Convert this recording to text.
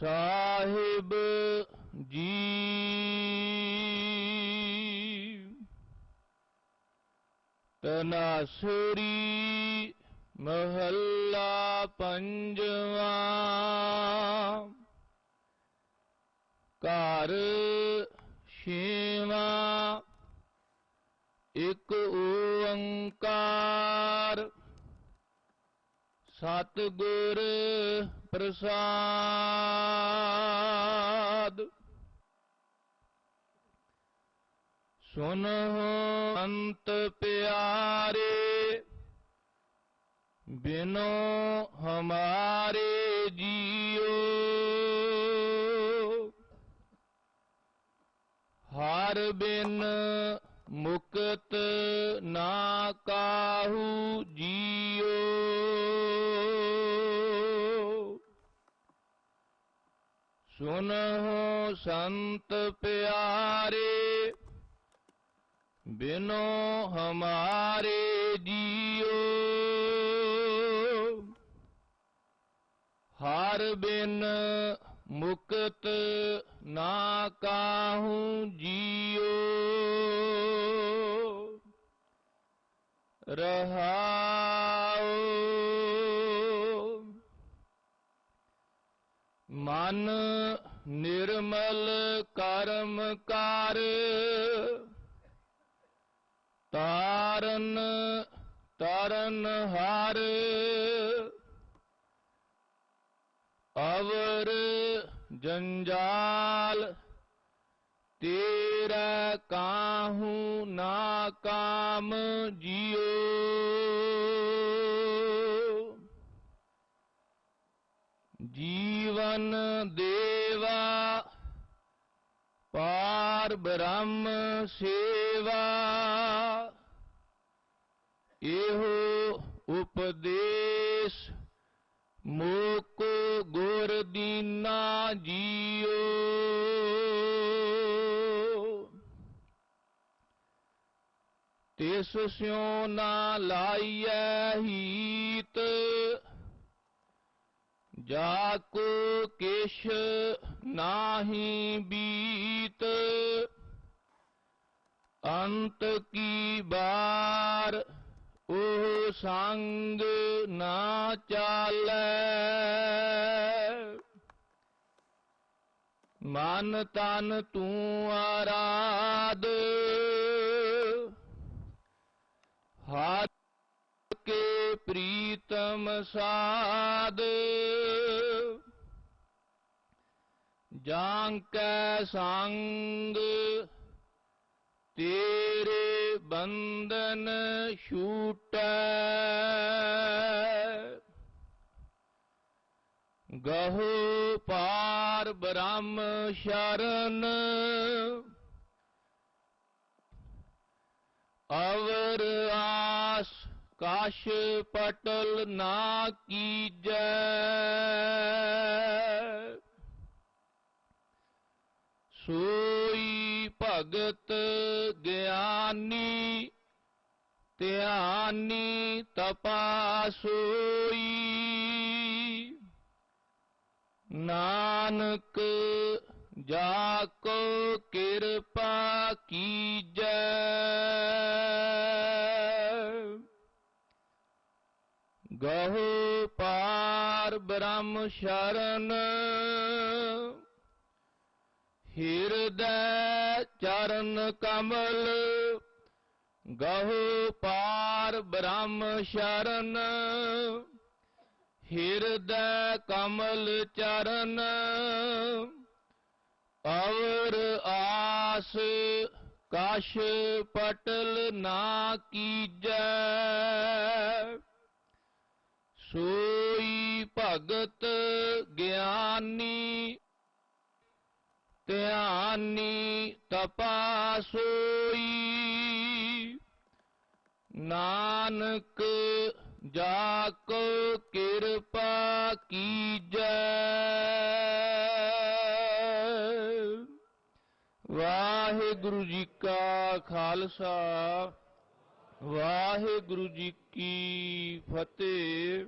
ਸਾਹਿਬ ਜੀ। ਤਨਾਸਰੀ ਮਹੱਲਾ ਪੰਜਵਾ। ਘਰ ਛੇਵਾ। ਇੱਕ ਓੰਕਾਰ ਸਤਗੁਰ ਪ੍ਰਸਾਦ। ਸੁਨਹੁ ਅੰਤ ਪਿਆਰੇ ਬਿਨੋ ਹਮਾਰੇ ਜੀਓ। ਹਰ ਬਿਨ ਮੁਕਤ ਨਾ ਕਾਹੂ ਜੀਓ। ਸੁਨਹੁ ਸੰਤ ਪਿਆਰੇ ਬਿਨੋ ਹਮਾਰੇ ਜੀਓ। ਹਰ ਬਿਨ ਮੁਕਤ ਨਾ ਕਾਹੂ ਜੀਓ। ਰਹਾਉ ਮਨ ਨਿਰਮਲ ਕਰਮ ਕਰ, ਤਾਰਨ ਤਰਨ ਹਰ, ਅਵਰ ਜੰਜਾਲ ਤੇਰਾ ਕਾਹੂ ਨਾ ਕਾਮ ਜਿਉ ਜੀਵਨ ਪਾਰ ਬ੍ਰਹਮ ਸੇਵਾ। ਇਹੋ ਉਪਦੇਸ਼ ਮੋਕ ਗੁਰ ਦੀਨਾ ਜੀਓ। ਤਿਸ ਸਿਉ ਨਾ ਲਾਈਐ ਹੀਤ, ਜਾ ਕੋ ਕਿਛ ਨਾਹੀ ਬੀਤ। ਅੰਤ ਕੀ ਬਾਰ, ਉਹ ਸੰਗ ਨਾ ਚਾਲੈ। ਮਨ ਤਨ ਤੂੰ ਆਰਾਧ ਹੱਥ ਕੇ ਪ੍ਰੀਤਮ ਸਾਧ। ਜਾਂ ਕੈ ਸੰਗ ਤੇਰੇ ਬੰਧਨ ਛੂਟੈ। ਗਹੋ ਪਾਰ ਬ੍ਰਹਮ ਸ਼ਰਨ। ਅਵਰ ਆਸ ਕਾਸ਼ ਪਟਲ ਨਾ ਕੀਜੈ। ਸੋਈ ਭਗਤ ਗਿਆਨੀ ਧਿਆਨੀ ਤਪਾ ਨਾਨਕ ਜਾ ਕੋ ਕਿਰਪਾ ਕੀਜੈ। ਗਹੋ ਪਾਰ ਬ੍ਰਹਮ ਸ਼ਰਨ ਹਿਰਦੈ ਚਰਨ ਕਮਲ, ਗਹੋ ਪਾਰ ਬ੍ਰਹਮ ਸ਼ਰਨ। ਹਿਰਦੈ ਕਮਲ ਚਰਨ, ਅਵਰ ਆਸ ਕਸ਼ ਪਟਲ ਨਾ ਕੀਜੈ। ਸੋਈ ਭਗਤ ਗਿਆਨੀ ਧਿਆਨੀ ਤਪਾ ਸੋਈ ਨਾਨਕ ਜਾ ਕੋ ਕਿਰਪਾ ਕੀਜੈ। ਵਾਹਿਗੁਰੂ ਜੀ ਕਾ ਖਾਲਸਾ, ਵਾਹਿਗੁਰੂ ਜੀ ਕੀ ਫਤਿਹ।